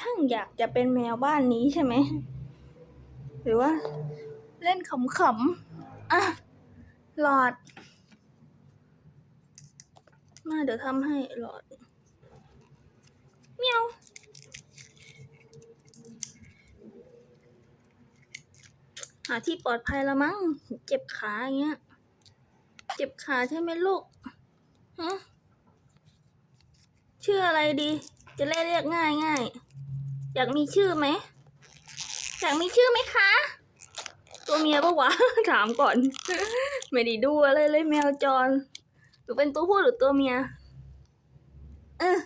ช่างอยากจะเป็นแมวบ้านนี้ใช่ไหม หรือว่า เล่นขำๆ อะ หลอด มาเดี๋ยวทำให้หลอดเมียวหาที่ปลอดภัยละมั้ง เจ็บขาอย่างเงี้ย เจ็บขาใช่ไหมลูก ฮะ ชื่ออะไรดี จะเรียกเรียกง่ายง่าย อยากมีชื่อไหมอยากมีชื่อไหมคะ ตัวเมียปะวะ ถามก่อน ไม่ได้ดูอะไรเลยแมวจรหรือเป็นตัวผู้หรือตัวเมีย เออ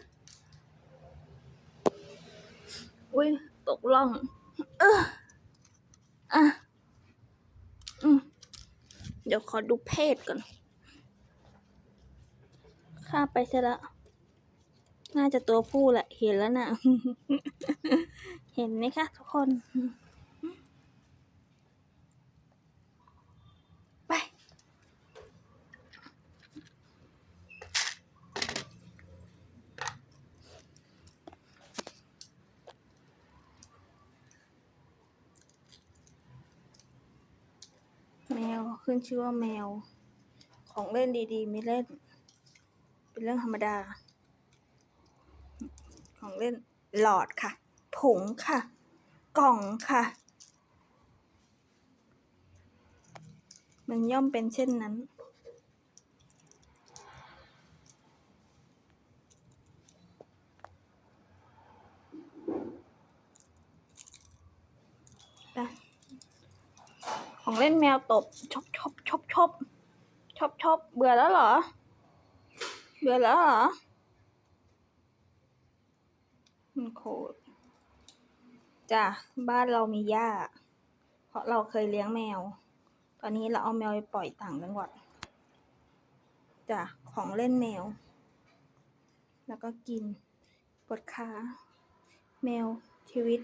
อุ้ยตกล่อง เอออะอืมเดี๋ยวขอดูเพศก่อน ข้าไปซะละ น่าจะตัวผู้แหละ เห็นแล้วนะเห็นไหมคะทุกคน ไป แมวขึ้นชื่อว่าแมว ของเล่นดีๆ ไม่เล่น เป็นเรื่องธรรมดา ของเล่นหลอดค่ะ ผงค่ะ กล่องค่ะ มันย่อมเป็นเช่นนั้น ของเล่นแมวตบ ชบชบชบชบชบชบเบื่อแล้วเหรอ เบื่อแล้วเหรอ มันโคตรจ้ะบ้านเรามีหญ้า เพราะเราเคยเลี้ยงแมว ตอนนี้เราเอาแมวไปปล่อยต่างจังหวัดจ้ะของเล่นแมว แล้วก็กินปวดขาแมวชีวิต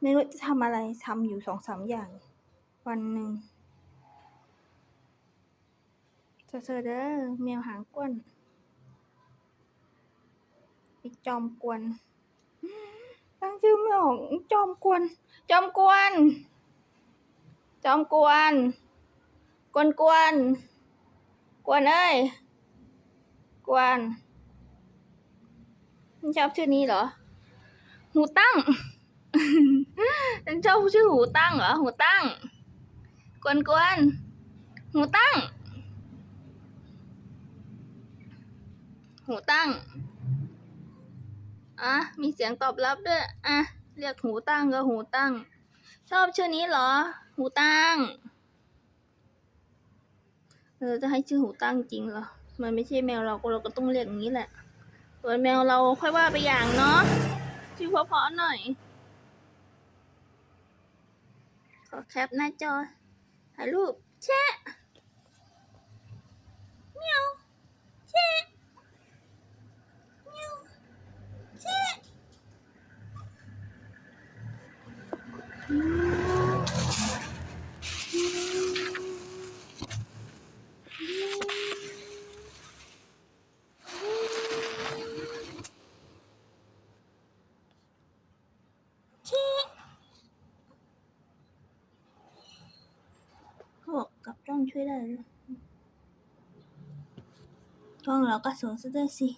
ไม่รู้จะทำอะไรทำอยู่สองสามอย่าง วันหนึ่งเจอเด้อแมวหางกวนอีกจอมกวน ตั้งชื่อไม่ออกจอมกวน จอมกวน จอมกวน กวนกวน กวนเอ้ย กวนชอบชื่อนี้เหรอ หูตั้งฉันชอบชื่อหูตั้งเหรอ หูตั้ง กวนกวนหูตั้ง หูตั้ง อะมีเสียงตอบรับด้วย อะ เรียกหูตั้งก็หูตั้ง ชอบชื่อนี้เหรอ หูตั้งเออจะให้ชื่อหูตั้งจริงเหรอ มันไม่ใช่แมวเราก็เราก็ต้องเรียกอย่างนี้แหละส่วนแมวเราค่อยว่าไปอย่างเนาะชื่อเพราะๆหน่อย ขอแคปหน้าจอถ่ายรูปแชะเมียวแชะเมียวแชะอืมแชะเขา บอกกับจ้องช่วยได้เลยกล้องเราก็สวยซะด้วยสิ